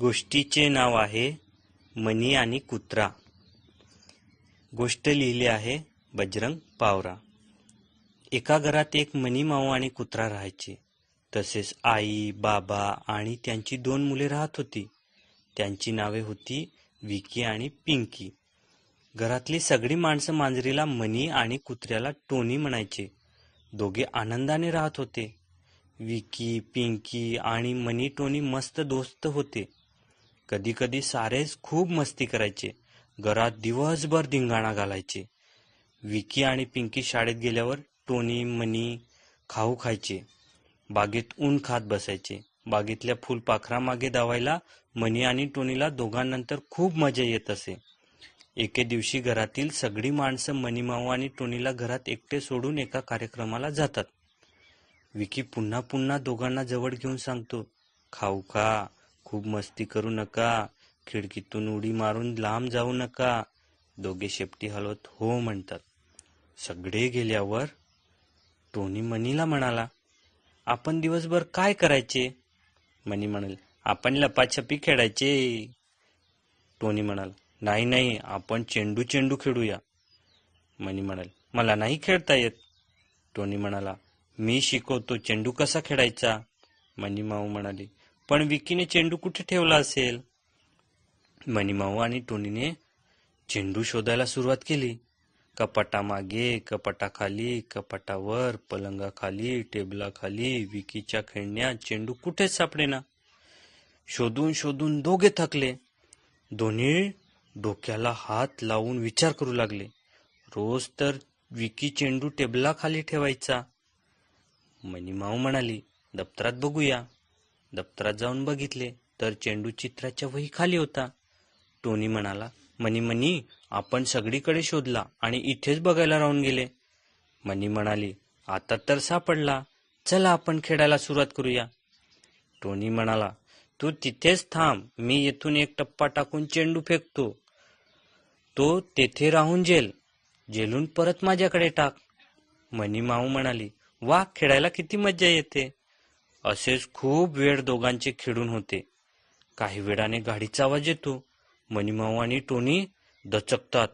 गोष्टीचे नाव आहे मनी आणि कुत्रा. गोष्ट लिहिली आहे बजरंग पावरा. एका घरात एक मनी माऊ आणि कुत्रा राहायचे. तसेच आई बाबा आणि त्यांची दोन मुले राहत होती. त्यांची नावे होती विकी आणि पिंकी. घरातली सगळी माणसं मांजरीला मनी आणि कुत्र्याला टोनी म्हणायचे. दोघे आनंदाने राहत होते. विकी पिंकी आणि मनी टोनी मस्त दोस्त होते. कधी कधी सारेच खूप मस्ती करायचे. घरात दिवसभर धिंगाणा घालायचे. विकी आणि पिंकी शाळेत गेल्यावर टोनी मनी खाऊ खायचे. बागेत ऊन खात बसायचे. बागेतल्या फुलपाखरामागे धावायला मनी आणि टोनीला दोघांनंतर खूप मजा येत असे. एके दिवशी घरातील सगळी माणसं मनीमाऊ आणि टोनीला घरात एकटे सोडून एका कार्यक्रमाला जातात. विकी पुन्हा पुन्हा दोघांना जवळ घेऊन सांगतो खाऊ खा खूप मस्ती करू नका. खिडकीतून उडी मारून लांब जाऊ नका. दोघे शेपटी हलवत हो म्हणतात. सगळे गेल्यावर टोनी मनीला म्हणाला आपण दिवसभर काय करायचे? मनी म्हणाल आपण लपाछपी खेळायचे. टोनी म्हणाल नाही नाही आपण चेंडू चेंडू खेळूया. मनी म्हणाल मला नाही खेळता येत. टोनी म्हणाला मी शिकवतो चेंडू कसा खेळायचा? मनी माऊ म्हणाली पण विकीने चेंडू कुठे ठेवला असेल? मणिमाऊ आणि टोनीने चेंडू शोधायला सुरुवात केली. कपाटामागे कपाटाखाली कपाटावर पलंगाखाली टेबलाखाली विकीच्या खेळण्यात चेंडू कुठेच सापडेना? शोधून शोधून दोघे थकले. दोन्ही डोक्याला हात लावून विचार करू लागले. रोज तर विकी चेंडू टेबलाखाली ठेवायचा. मणिमाऊ म्हणाली दप्तरात बघूया. दप्तरात जाऊन बघितले तर चेंडू चित्राच्या वही खाली होता. टोनी म्हणाला मनी मनी आपण सगळीकडे शोधला आणि इथेच बघायला राहून गेले. मनी म्हणाली आता तर सापडला. चला आपण खेळायला सुरुवात करूया. टोनी म्हणाला तू तिथेच थांब. मी येथून एक टप्पा टाकून चेंडू फेकतो. तो तेथे राहून जेल. जेलून परत माझ्याकडे टाक. मनी माऊ म्हणाली वा खेळायला किती मज्जा येते. असेच खूप वेळ दोघांचे खेळून होते. काही वेळाने गाडीचा आवाज येतो. मनीमाऊ आणि टोनी दचकतात.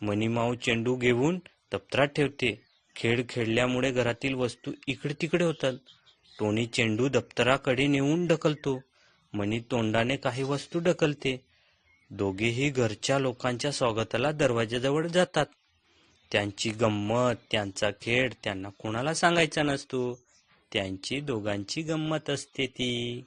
मनीमाऊ चेंडू घेऊन दप्तरात ठेवते. खेळ खेळल्यामुळे घरातील वस्तू इकडे तिकडे होतात. टोनी चेंडू दप्तराकडे नेऊन ढकलतो. मनी तोंडाने काही वस्तू ढकलते. दोघेही घरच्या लोकांच्या स्वागताला दरवाजाजवळ जातात. त्यांची गंमत त्यांचा खेळ त्यांना कोणाला सांगायचा नसतो. त्यांची दोघांची गंमत असते ती.